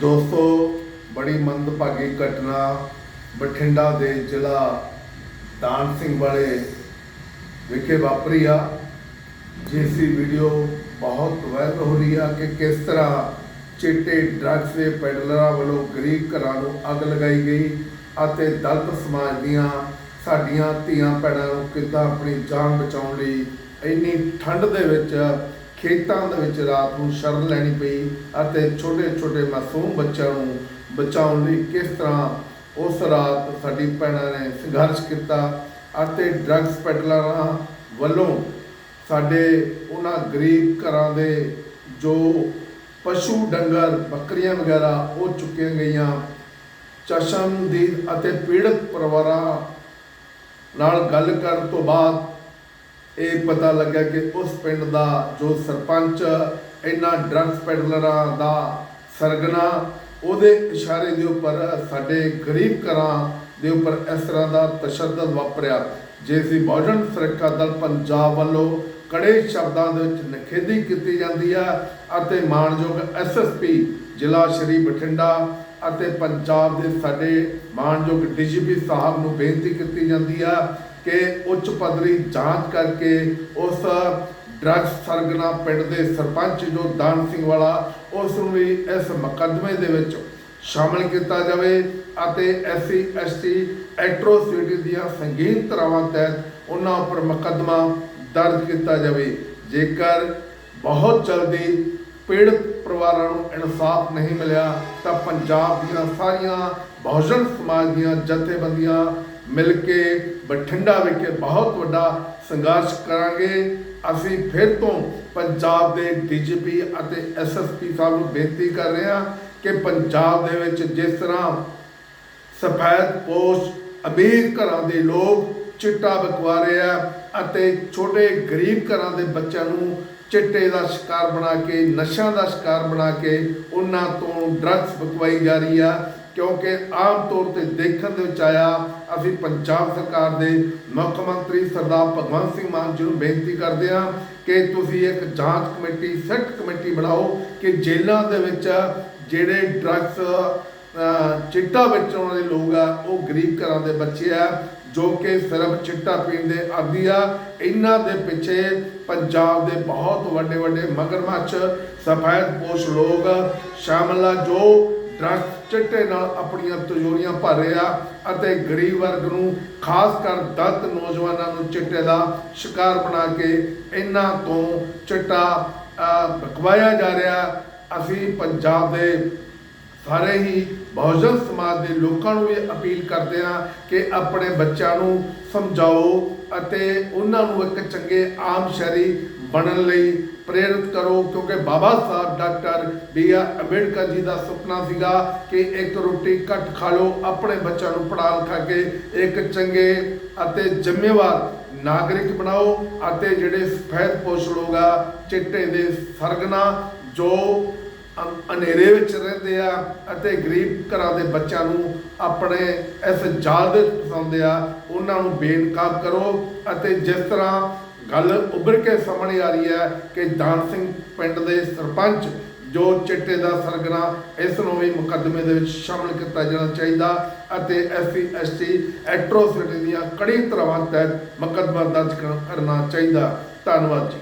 ਦੋਸਤੋ, ਬੜੀ ਮੰਦਭਾਗੀ ਘਟਨਾ ਬਠਿੰਡਾ ਦੇ ਜ਼ਿਲ੍ਹਾ ਦਾਨ ਸਿੰਘ ਵਾਲੇ ਵਿਖੇ ਵਾਪਰੀ ਆ, ਜਿਸ ਦੀ ਵੀਡੀਓ ਬਹੁਤ ਵਾਇਰਲ ਹੋ ਰਹੀ ਆ ਕਿ ਕਿਸ ਤਰ੍ਹਾਂ ਚਿੱਟੇ ਡਰੱਗਸ ਦੇ ਪੈਡਲਰਾਂ ਵੱਲੋਂ ਗਰੀਬ ਘਰਾਂ ਨੂੰ ਅੱਗ ਲਗਾਈ ਗਈ ਅਤੇ ਦਲਿਤ ਸਮਾਜ ਦੀਆਂ ਸਾਡੀਆਂ ਧੀਆਂ ਭੈਣਾਂ ਨੂੰ ਕਿੱਦਾਂ ਆਪਣੀ ਜਾਨ ਬਚਾਉਣ ਲਈ ਇੰਨੀ ਠੰਡ ਦੇ ਵਿੱਚ ਖੇਤਾਂ ਦੇ ਵਿੱਚ ਰਾਤ ਨੂੰ ਸ਼ਰਨ ਲੈਣੀ ਪਈ ਅਤੇ ਛੋਟੇ ਛੋਟੇ ਮਾਸੂਮ ਬੱਚਿਆਂ ਨੂੰ ਬਚਾਉਣ ਲਈ ਕਿਸ ਤਰ੍ਹਾਂ ਉਸ ਰਾਤ ਸਾਡੀ ਭੈਣਾਂ ਨੇ ਸੰਘਰਸ਼ ਕੀਤਾ ਅਤੇ ਡਰੱਗਸ ਪੈਡਲਰਾਂ ਵੱਲੋਂ ਸਾਡੇ ਉਹਨਾਂ ਗਰੀਬ ਘਰਾਂ ਦੇ ਜੋ ਪਸ਼ੂ ਡੰਗਰ, ਬੱਕਰੀਆਂ ਵਗੈਰਾ ਉਹ ਚੁੱਕੀਆਂ ਗਈਆਂ। ਚਸ਼ਮਦੀਦ ਅਤੇ ਪੀੜਤ ਪਰਿਵਾਰਾਂ ਨਾਲ ਗੱਲ ਕਰਨ ਤੋਂ ਬਾਅਦ ਇਹ ਪਤਾ ਲੱਗਾ ਕਿ ਉਸ ਪਿੰਡ ਦਾ ਜੋ ਸਰਪੰਚ, ਇਹਨਾਂ ਡਰੱਗਸ ਪੈਡਲਰਾਂ ਦਾ ਸਰਗਨਾ, ਉਹਦੇ ਇਸ਼ਾਰੇ ਦੇ ਉੱਪਰ ਸਾਡੇ ਗਰੀਬ ਘਰਾਂ ਦੇ ਉੱਪਰ ਇਸ ਤਰ੍ਹਾਂ ਦਾ ਤਸ਼ੱਦਦ ਵਾਪਰਿਆ। ਜਿਸ ਦੀ ਬਹੁਜਨ ਸੁਰੱਖਿਆ ਦਲ ਪੰਜਾਬ ਵੱਲੋਂ ਕੜੇ ਸ਼ਬਦਾਂ ਦੇ ਵਿੱਚ ਨਿਖੇਧੀ ਕੀਤੀ ਜਾਂਦੀ ਹੈ ਅਤੇ ਮਾਨਯੋਗ ਐਸਐਸਪੀ ਜ਼ਿਲ੍ਹਾ ਸ਼੍ਰੀ ਬਠਿੰਡਾ ਅਤੇ ਪੰਜਾਬ ਦੇ ਸਾਡੇ ਮਾਨਯੋਗ ਡੀਜੀਪੀ ਸਾਹਿਬ ਨੂੰ ਬੇਨਤੀ ਕੀਤੀ ਜਾਂਦੀ ਆ ਕਿ ਉੱਚ ਪੱਧਰੀ ਜਾਂਚ ਕਰਕੇ ਉਸ ਡਰੱਗ ਸਰਗਨਾ ਪਿੰਡ ਦੇ ਸਰਪੰਚ ਜੋ ਦਾਨ ਸਿੰਘ ਵਾਲਾ, ਉਸ ਨੂੰ ਵੀ ਇਸ ਮੁਕੱਦਮੇ ਦੇ ਵਿੱਚ ਸ਼ਾਮਲ ਕੀਤਾ ਜਾਵੇ ਅਤੇ ਐਸਸੀ ਐਸਟੀ ਐਟਰੋਸਿਟੀ ਦੀਆਂ ਸੰਗੀਨ ਧਾਰਾਵਾਂ ਤਹਿਤ ਉਹਨਾਂ ਉੱਪਰ ਮੁਕੱਦਮਾ ਦਰਜ ਕੀਤਾ ਜਾਵੇ। ਜੇਕਰ ਬਹੁਤ ਜਲਦੀ ਪੀੜਤ ਪਰਿਵਾਰਾਂ ਨੂੰ ਇਨਸਾਫ ਨਹੀਂ ਮਿਲਿਆ, ਤਾਂ ਪੰਜਾਬ ਦੀਆਂ ਸਾਰੀਆਂ ਬਹੁਜਨ ਸਮਾਜ ਦੀਆਂ ਜਥੇਬੰਦੀਆਂ ਮਿਲ ਕੇ ਬਠਿੰਡਾ ਵਿਖੇ ਬਹੁਤ ਵੱਡਾ ਸੰਘਰਸ਼ ਕਰਾਂਗੇ। ਅਸੀਂ ਫਿਰ ਤੋਂ ਪੰਜਾਬ ਦੇ ਡੀਜੀਪੀ ਅਤੇ ਐਸਐਸਪੀ ਸਾਹਿਬ ਨੂੰ ਬੇਨਤੀ ਕਰ ਰਹੇ ਹਾਂ ਕਿ ਪੰਜਾਬ ਦੇ ਵਿੱਚ ਜਿਸ ਤਰ੍ਹਾਂ ਸਫੈਦ ਪੋਸ਼ ਅਮੀਰ ਘਰਾਂ ਦੇ ਲੋਕ ਚਿੱਟਾ ਬਕਵਾ ਰਹੇ ਆ ਅਤੇ ਛੋਟੇ ਗਰੀਬ ਘਰਾਂ ਦੇ ਬੱਚਿਆਂ ਨੂੰ ਚਿੱਟੇ ਦਾ ਸ਼ਿਕਾਰ ਬਣਾ ਕੇ, ਨਸ਼ਿਆਂ ਦਾ ਸ਼ਿਕਾਰ ਬਣਾ ਕੇ ਉਹਨਾਂ ਤੋਂ ਡਰੱਗਸ ਬਕਵਾਈ ਜਾ ਰਹੀ ਆ। ਕਿਉਂਕਿ ਆਮ ਤੌਰ ਤੇ ਦੇਖਣ ਦੇ ਵਿੱਚ ਆਇਆ, ਅਸੀਂ ਪੰਜਾਬ ਸਰਕਾਰ ਦੇ ਮੁੱਖ ਮੰਤਰੀ ਸਰਦਾਰ ਭਗਵੰਤ ਸਿੰਘ ਮਾਨ ਜੀ ਨੂੰ ਬੇਨਤੀ ਕਰਦੇ ਹਾਂ ਕਿ ਤੁਸੀਂ ਇੱਕ ਜਾਂਚ ਕਮੇਟੀ, ਸੈੱਟ ਕਮੇਟੀ ਬਣਾਓ ਕਿ ਜੇਲ੍ਹਾਂ ਦੇ ਵਿੱਚ ਜਿਹੜੇ ਡਰੱਗਸ ਅਹ ਚਿੱਟਾ ਵੇਚਣ ਵਾਲੇ ਲੋਕ ਆ ਉਹ ਗਰੀਬ ਘਰਾਂ ਦੇ ਬੱਚੇ ਆ ਜੋ ਕਿ ਸਿਰਫ ਚਿੱਟਾ ਪੀਣ ਦੇ ਆਦੀ ਆ। ਇਹਨਾਂ ਦੇ ਪਿੱਛੇ ਪੰਜਾਬ ਦੇ ਬਹੁਤ ਵੱਡੇ ਵੱਡੇ ਮਗਰਮੱਛ ਸਫੈਦ ਪੋਸ਼ ਲੋਕ ਸ਼ਾਮਲ ਆ ਜੋ ਡਰੱਗ ਚਿੱਟੇ ਨਾਲ ਆਪਣੀਆਂ ਤਜੋਰੀਆਂ ਭਰ ਰਹੇ ਆ ਅਤੇ ਗਰੀਬ ਵਰਗ ਨੂੰ ਖਾਸ ਕਰ ਦਲਤ ਨੌਜਵਾਨਾਂ ਨੂੰ ਚਿੱਟੇ ਦਾ ਸ਼ਿਕਾਰ ਬਣਾ ਕੇ ਇਹਨਾਂ ਤੋਂ ਚਿੱਟਾ ਅਹ, ਬਕਵਾਇਆ ਜਾ ਰਿਹਾ। ਅਸੀਂ ਪੰਜਾਬ ਦੇ ਸਾਰੇ ਹੀ ਬਹੁਜਨ ਸਮਾਜ ਦੇ ਲੋਕਾਂ ਨੂੰ ਵੀ ਅਪੀਲ ਕਰਦੇ ਹਾਂ ਕਿ ਆਪਣੇ ਬੱਚਿਆਂ ਨੂੰ ਸਮਝਾਓ ਅਤੇ ਉਹਨਾਂ ਨੂੰ ਇੱਕ ਚੰਗੇ ਆਮ ਸ਼ਹਿਰੀ ਬਣਨ ਲਈ ਪ੍ਰੇਰਿਤ ਕਰੋ, ਕਿਉਂਕਿ Baba Saheb doctor B R Ambedkar ji ਦਾ ਸੁਪਨਾ ਸੀਗਾ ਕਿ ਇੱਕ ਰੋਟੀ ਘੱਟ ਖਾ ਲਓ, ਆਪਣੇ ਬੱਚਿਆਂ ਨੂੰ ਪੜਾ ਲਿਖਾ ਕੇ ਇੱਕ ਚੰਗੇ ਅਤੇ ਜ਼ਿੰਮੇਵਾਰ ਨਾਗਰਿਕ ਬਣਾਓ ਅਤੇ ਜਿਹੜੇ ਸਫੈਦ ਪੋਸ਼ ਲੋਕ ਚਿੱਟੇ ਦੇ ਸਰਗਨਾ ਜੋ ਹਨੇਰੇ ਵਿੱਚ ਰਹਿੰਦੇ ਆ ਅਤੇ ਗਰੀਬ ਘਰਾਂ ਦੇ ਬੱਚਿਆਂ ਨੂੰ ਆਪਣੇ ਇਸ ਜਾਲ ਦੇ ਫਸਾਉਂਦੇ ਆ, ਉਹਨਾਂ ਨੂੰ ਬੇਨਕਾਬ ਕਰੋ ਅਤੇ ਜਿਸ ਤਰ੍ਹਾਂ ਗੱਲ ਉੱਭਰ ਕੇ ਸਾਹਮਣੇ ਆ ਰਹੀ ਹੈ ਕਿ ਦਾਨ ਸਿੰਘ ਪਿੰਡ ਦੇ ਸਰਪੰਚ ਜੋ ਚਿੱਟੇ ਦਾ ਸਰਗਨਾ ਇਸ ਨੂੰ ਵੀ ਮੁਕੱਦਮੇ ਦੇ ਵਿੱਚ ਸ਼ਾਮਲ ਕੀਤਾ ਜਾਣਾ ਚਾਹੀਦਾ ਅਤੇ ਐਸਸੀ, ਐਸਟੀ ਐਟਰੋਸਿਟੀ ਦੀਆਂ ਕੜੀ ਤਰ੍ਹਾਂ ਤਹਿਤ ਮੁਕੱਦਮਾ ਦਰਜ ਕਰ- ਕਰਨਾ ਚਾਹੀਦਾ। ਧੰਨਵਾਦ ਜੀ।